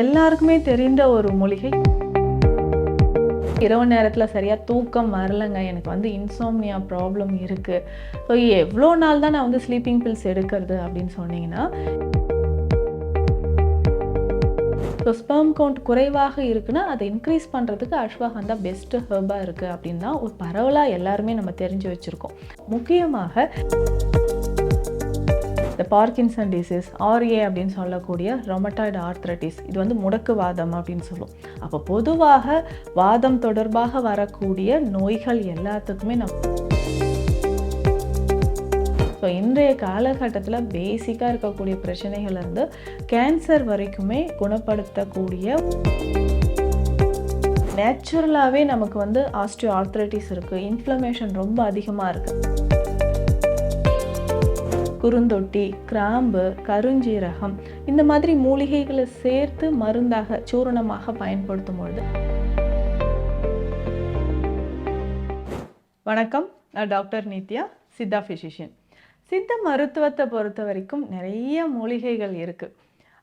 எல்லாருக்குமே தெரிந்த ஒரு மூலிகை. இரவு நேரத்தில் சரியாக தூக்கம் வரலைங்க. எனக்கு வந்து இன்சோம்னியா ப்ராப்ளம் இருக்குது ஸோ எவ்வளோ நாள் தான் நான் வந்து ஸ்லீப்பிங் பில்ஸ் எடுக்கிறது அப்படின்னு சொன்னீங்கன்னா ஸோ ஸ்பெர்ம் கவுண்ட் குறைவாக இருக்குன்னா அதை இன்க்ரீஸ் பண்ணுறதுக்கு அஸ்வகந்தா பெஸ்ட்டு ஹெர்பாக இருக்குது அப்படின்னு தான் ஒரு பரவலாக எல்லாருமே நம்ம தெரிஞ்சு வச்சுருக்கோம். முக்கியமாக பார்க்கின்சன் டிசீஸ் ஆர்ஏ அப்படின்னு சொல்லக்கூடிய ரொமட்டாய்டு ஆர்த்ரட்டிஸ் இது வந்து முடக்கு வாதம் அப்படின்னு சொல்லும் அப்போ பொதுவாக வாதம் தொடர்பாக வரக்கூடிய நோய்கள் எல்லாத்துக்குமே நம்ம ஸோ இன்றைய காலகட்டத்தில் பேசிக்காக இருக்கக்கூடிய பிரச்சனைகள்லேருந்து கேன்சர் வரைக்குமே குணப்படுத்தக்கூடிய நேச்சுரலாகவே நமக்கு வந்து ஆஸ்டியோ ஆர்த்ரைட்டிஸ் இருக்குது இன்ஃப்ளமேஷன் ரொம்ப அதிகமாக இருக்குது குறுந்தொட்டி கிராம்பு கருஞ்சீரகம் இந்த மாதிரி மூலிகைகளை சேர்த்து மருந்தாக சூரணமாக பயன்படுத்தும் பொழுது. வணக்கம். நான் டாக்டர் நித்யா சித்தா ஃபிசிஷியன் சித்த மருத்துவத்தை பொறுத்த வரைக்கும் நிறைய மூலிகைகள் இருக்குது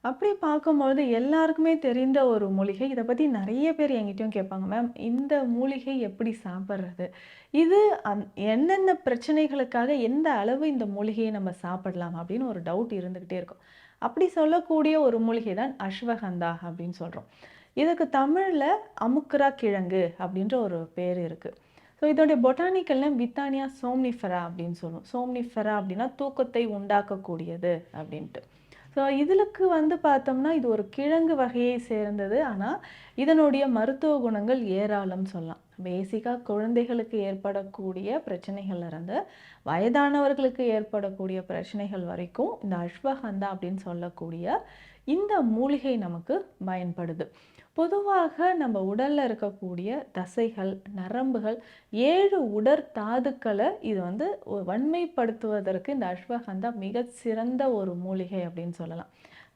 அப்படி பார்க்கும்பொழுது எல்லாருக்குமே தெரிந்த ஒரு மூலிகை. இதை பற்றி நிறைய பேர் என்கிட்டயும் கேட்பாங்க மேம் இந்த மூலிகை எப்படி சாப்பிட்றது? இது அந் என்னென்ன பிரச்சனைகளுக்காக எந்த அளவு இந்த மூலிகையை நம்ம சாப்பிடலாம்? அப்படின்னு ஒரு டவுட் இருந்துக்கிட்டே இருக்கும். அப்படி சொல்லக்கூடிய ஒரு மூலிகை தான் அஸ்வகந்தா அப்படின்னு சொல்கிறோம் இதுக்கு தமிழில் அமுக்குரா கிழங்கு அப்படின்ற ஒரு பேர் இருக்குது ஸோ இதோடைய பொட்டானிக்கல் நேம் வித்தானியா சோம்னிஃபெரா அப்படின்னு சொல்லுவோம். சோம்னிஃபெரா அப்படின்னா தூக்கத்தை உண்டாக்கக்கூடியது அப்படின்ட்டு. ஸோ இதுலுக்கு வந்து பார்த்தோம்னா இது ஒரு கிழங்கு வகையை சேர்ந்தது. ஆனால் இதனுடைய மருத்துவ குணங்கள் ஏராளம் சொல்லலாம். பேசிக்காக குழந்தைகளுக்கு ஏற்படக்கூடிய பிரச்சனைகள்ல இருந்து வயதானவர்களுக்கு ஏற்படக்கூடிய பிரச்சனைகள் வரைக்கும் இந்த அஸ்வகந்தா அப்படின்னு சொல்லக்கூடிய இந்த மூலிகை நமக்கு பயன்படுது. பொதுவாக நம்ம உடலில் இருக்கக்கூடிய தசைகள் நரம்புகள் ஏழு உடற்தாதுக்களை இது வந்து வன்மைப்படுத்துவதற்கு இந்த அஸ்வகந்தா மிக சிறந்த ஒரு மூலிகை அப்படின்னு சொல்லலாம்.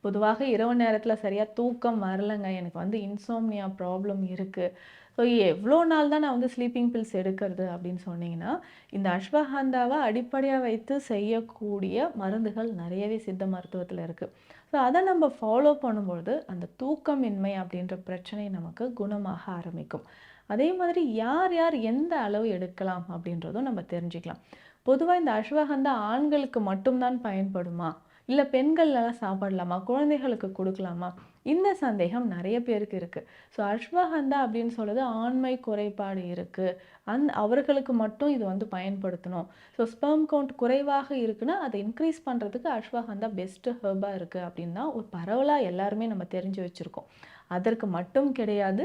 பொதுவாக இரவு நேரத்தில் சரியாக தூக்கம் வரலைங்க எனக்கு வந்து இன்சோம்னியா ப்ராப்ளம் இருக்குது ஸோ எவ்வளோ நாள் தான் நான் வந்து ஸ்லீப்பிங் பில்ஸ் எடுக்கிறது அப்படின்னு சொன்னீங்கன்னா இந்த அஸ்வகந்தாவை அடிப்படையாக வைத்து செய்யக்கூடிய மருந்துகள் நிறையவே சித்த மருத்துவத்தில் இருக்குது ஸோ அதை நம்ம ஃபாலோ பண்ணும்பொழுது அந்த தூக்கமின்மை அப்படின்ற பிரச்சனை நமக்கு குணமாக ஆரம்பிக்கும். அதே மாதிரி யார் யார் எந்த அளவு எடுக்கலாம் அப்படின்றதும் நம்ம தெரிஞ்சுக்கலாம். பொதுவாக இந்த அஸ்வகந்தா ஆண்களுக்கு மட்டும்தான் பயன்படுமா? இல்லை பெண்கள்லாம் சாப்பிடலாமா? குழந்தைகளுக்கு கொடுக்கலாமா? இந்த சந்தேகம் நிறைய பேருக்கு இருக்குது ஸோ அஸ்வகந்தா அப்படின்னு சொல்றது ஆண்மை குறைபாடு இருக்குது அந் அவர்களுக்கு மட்டும் இது வந்து பயன்படுத்தணும். ஸோ ஸ்பெர்ம் கவுண்ட் குறைவாக இருக்குன்னா அதை இன்க்ரீஸ் பண்ணுறதுக்கு அஸ்வகந்தா பெஸ்ட்டு ஹெர்பாக இருக்குது அப்படின்னு தான் ஒரு பரவலாக எல்லாருமே நம்ம தெரிஞ்சு வச்சுருக்கோம். அதற்கு மட்டும் கிடையாது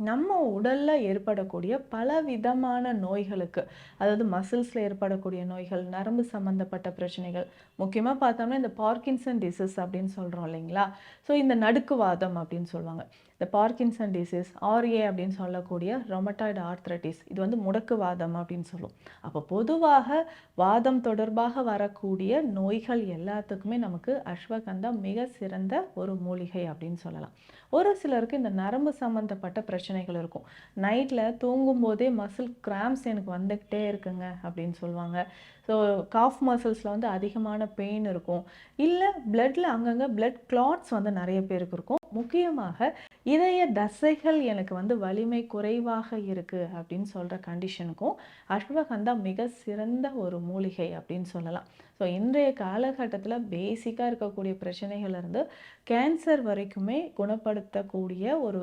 நம்ம உடல்ல ஏற்படக்கூடிய பல விதமான நோய்களுக்கு அதாவது மசில்ஸ்ல ஏற்படக்கூடிய நோய்கள் நரம்பு சம்பந்தப்பட்ட பிரச்சனைகள் முக்கியமா பார்த்தோம்னா இந்த பார்க்கின்சன் டிசீஸ் அப்படின்னு சொல்றோம் இல்லைங்களா? ஸோ இந்த நடுக்குவாதம் அப்படின்னு சொல்லுவாங்க. இந்த பார்க்கின்சன் டிசீஸ் ஆர்ஏ அப்படின்னு சொல்லக்கூடிய ரொமட்டாய்டு ஆர்த்ரட்டிஸ் இது வந்து முடக்குவாதம் அப்படின்னு சொல்லும். அப்போ பொதுவாக வாதம் தொடர்பாக வரக்கூடிய நோய்கள் எல்லாத்துக்குமே நமக்கு அஸ்வகந்தா மிக சிறந்த ஒரு மூலிகை அப்படின்னு சொல்லலாம். ஒரு சிலருக்கு இந்த நரம்பு சம்மந்தப்பட்ட பிரச்சனைகள் இருக்கும். நைட்டில் தூங்கும்போதே மசில் கிராம்ஸ் எனக்கு வந்துக்கிட்டே இருக்குங்க அப்படின்னு சொல்லுவாங்க. ஸோ காஃப் மசில்ஸில் வந்து அதிகமான பெயின் இருக்கும். இல்லை பிளட்டில் அங்கங்கே பிளட் கிளாட்ஸ் வந்து நிறைய பேருக்கு இருக்கும். முக்கியமாக இதய தசைகள் எனக்கு வந்து வலிமை குறைவாக இருக்குது அப்படின்னு சொல்கிற கண்டிஷனுக்கும் அஸ்வகந்தா மிக சிறந்த ஒரு மூலிகை அப்படின்னு சொல்லலாம். ஸோ இன்றைய காலகட்டத்தில் பேசிக்காக இருக்கக்கூடிய பிரச்சனைகள் இருந்து கேன்சர் வரைக்குமே குணப்படுத்தக்கூடிய ஒரு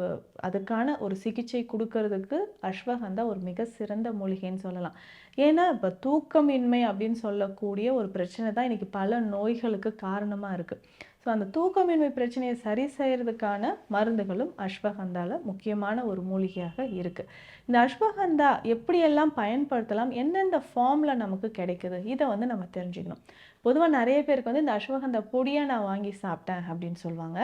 அதுக்கான ஒரு சிகிச்சை கொடுக்கறதுக்கு அஸ்வகந்தா ஒரு மிக சிறந்த மூலிகைன்னு சொல்லலாம். ஏன்னா இப்போ தூக்கமின்மை அப்படின்னு சொல்லக்கூடிய ஒரு பிரச்சனை தான் இன்றைக்கி பல நோய்களுக்கு காரணமாக இருக்குது ஸோ அந்த தூக்கமின்மை பிரச்சனையை சரி செய்கிறதுக்கான மருந்துகளும் அஸ்வகந்தாவில் முக்கியமான ஒரு மூலிகையாக இருக்குது இந்த அஸ்வகந்தா எப்படியெல்லாம் பயன்படுத்தலாம்? எந்தெந்த ஃபார்மில் நமக்கு கிடைக்குது? இதை வந்து நம்ம தெரிஞ்சுக்கணும். பொதுவாக நிறைய பேருக்கு வந்து இந்த அஸ்வகந்தா பொடியை நான் வாங்கி சாப்பிட்டேன் அப்படின்னு சொல்லுவாங்க.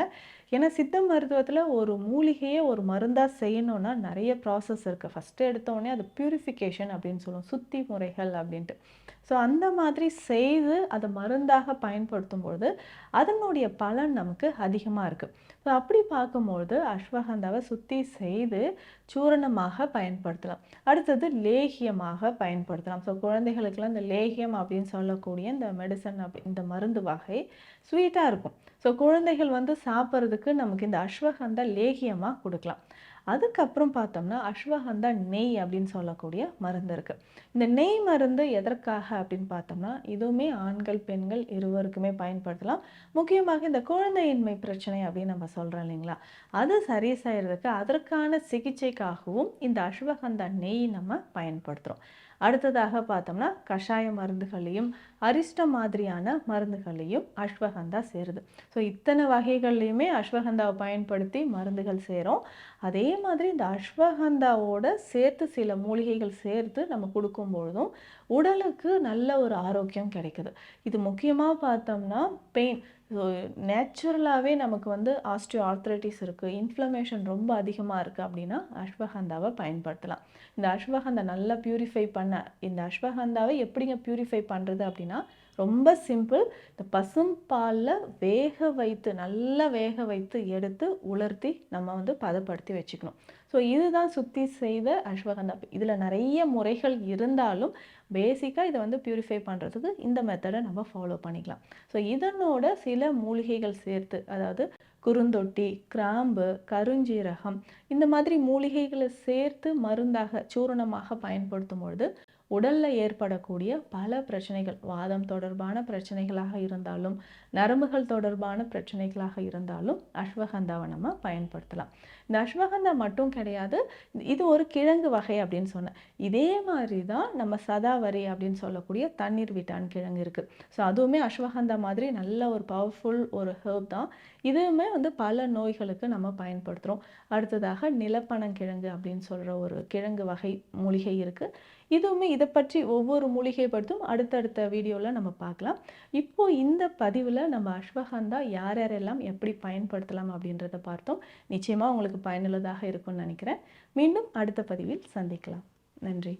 ஏன்னா சித்த மருத்துவத்தில் ஒரு மூலிகையை ஒரு மருந்தாக செய்யணும்னா நிறைய ப்ராசஸ் இருக்குது ஃபஸ்ட்டு எடுத்தோடனே அது பியூரிஃபிகேஷன் அப்படின்னு சொல்லுவோம். சுத்தி முறைகள் அப்படின்ட்டு. ஸோ அந்த மாதிரி செய்து அதை மருந்தாக பயன்படுத்தும் பொழுது அதனுடைய பலன் நமக்கு அதிகமாக இருக்குது ஸோ அப்படி பார்க்கும்பொழுது அஸ்வகந்தாவை சுத்தி செய்து சூரணமாக பயன்படுத்தலாம். அடுத்தது லேகியமாக பயன்படுத்தலாம். ஸோ குழந்தைகளுக்கெல்லாம் இந்த லேகியம் அப்படின்னு சொல்லக்கூடிய இந்த மெடிசன் அப்படி இந்த மருந்து வகை ஸ்வீட்டாக இருக்கும். ஸோ குழந்தைகள் வந்து சாப்பிட்றதுக்கு நமக்கு இந்த அஸ்வகந்தா லேகியமாக கொடுக்கலாம். அதுக்கப்புறம் பார்த்தோம்னா அஸ்வகந்தா நெய் அப்படின்னு சொல்லக்கூடிய மருந்து இருக்குது இந்த நெய் மருந்து எதற்காக அப்படின்னு பார்த்தோம்னா இதுவுமே ஆண்கள் பெண்கள் இருவருக்குமே பயன்படுத்தலாம். முக்கியமாக இந்த குழந்தையின்மை பிரச்சனை அப்படின்னு நம்ம சொல்கிறோம் இல்லைங்களா? அது சரி செய்கிறதுக்கு அதற்கான சிகிச்சைக்காகவும் இந்த அஸ்வகந்தா நெய் நம்ம பயன்படுத்துகிறோம் அடுத்ததாக பார்த்தோம்னா கஷாய மருந்துகளையும் அரிஷ்ட மாதிரியான மருந்துகளையும் அஸ்வகந்தா சேருது. ஸோ இத்தனை வகைகள்லையுமே அஸ்வகந்தாவை பயன்படுத்தி மருந்துகள் சேரும். அதே மாதிரி இந்த அஸ்வகந்தாவோட சேர்த்து சில மூலிகைகள் சேர்த்து நம்ம கொடுக்கும் பொழுதும் உடலுக்கு நல்ல ஒரு ஆரோக்கியம் கிடைக்குது. இது முக்கியமாக பார்த்தோம்னா பெயின் ஸோ நேச்சுரலாகவே நமக்கு வந்து ஆஸ்டியோ ஆர்த்ரைட்டிஸ் இருக்குது இன்ஃப்ளமேஷன் ரொம்ப அதிகமாக இருக்குது அப்படின்னா அஸ்வகந்தாவை பயன்படுத்தலாம். இந்த அஸ்வகந்தா நல்லா ப்யூரிஃபை பண்ண இந்த அஸ்வகந்தாவை எப்படிங்க ப்யூரிஃபை பண்ணுறது அப்படின்னா ரொம்ப சிம்பிள். இந்த பசும்பாலில் வேக வைத்து நல்லா வேக வைத்து எடுத்து உலர்த்தி நம்ம வந்து பதப்படுத்தி வச்சுக்கணும். ஸோ இதுதான் சுத்தி செய்த அஸ்வகந்தா இதில் நிறைய முறைகள் இருந்தாலும் பேசிக்காக இதை வந்து பியூரிஃபை பண்ணுறதுக்கு இந்த மெத்தடை நம்ம ஃபாலோ பண்ணிக்கலாம். ஸோ இதனோட சில மூலிகைகள் சேர்த்து அதாவது குறுந்தொட்டி கிராம்பு கருஞ்சீரகம் இந்த மாதிரி மூலிகைகளை சேர்த்து மருந்தாக சூரணமாக பயன்படுத்தும் பொழுது உடலில் ஏற்படக்கூடிய பல பிரச்சனைகள் வாதம் தொடர்பான பிரச்சனைகளாக இருந்தாலும் நரம்புகள் தொடர்பான பிரச்சனைகளாக இருந்தாலும் அஸ்வகந்தாவை நம்ம பயன்படுத்தலாம். இந்த அஸ்வகந்தா மட்டும் கிடையாது. இது ஒரு கிழங்கு வகை அப்படின்னு சொன்னேன். இதே மாதிரி தான் நம்ம சதாவரி அப்படின்னு சொல்லக்கூடிய தண்ணீர் விட்டான் கிழங்கு இருக்குது ஸோ அதுவுமே அஸ்வகந்தா மாதிரி நல்ல ஒரு பவர்ஃபுல் ஒரு ஹெர்ப் தான். இதுவுமே வந்து பல நோய்களுக்கு நம்ம பயன்படுத்துகிறோம் அடுத்ததாக நிலப்பனங்கிழங்கு அப்படின்னு சொல்கிற ஒரு கிழங்கு வகை மூலிகை இருக்குது இதுவுமே இதை பற்றி ஒவ்வொரு மூலிகை படுத்தும் அடுத்தடுத்த வீடியோவில் நம்ம பார்க்கலாம். இப்போது இந்த பதிவில் நம்ம அஸ்வகந்தா யார் யாரெல்லாம் எப்படி பயன்படுத்தலாம் அப்படின்றத பார்த்தோம். நிச்சயமாக உங்களுக்கு உங்களுக்கு பயனுள்ளதாக இருக்கும்னு நினைக்கிறேன். மீண்டும் அடுத்த பதிவில் சந்திக்கலாம். நன்றி.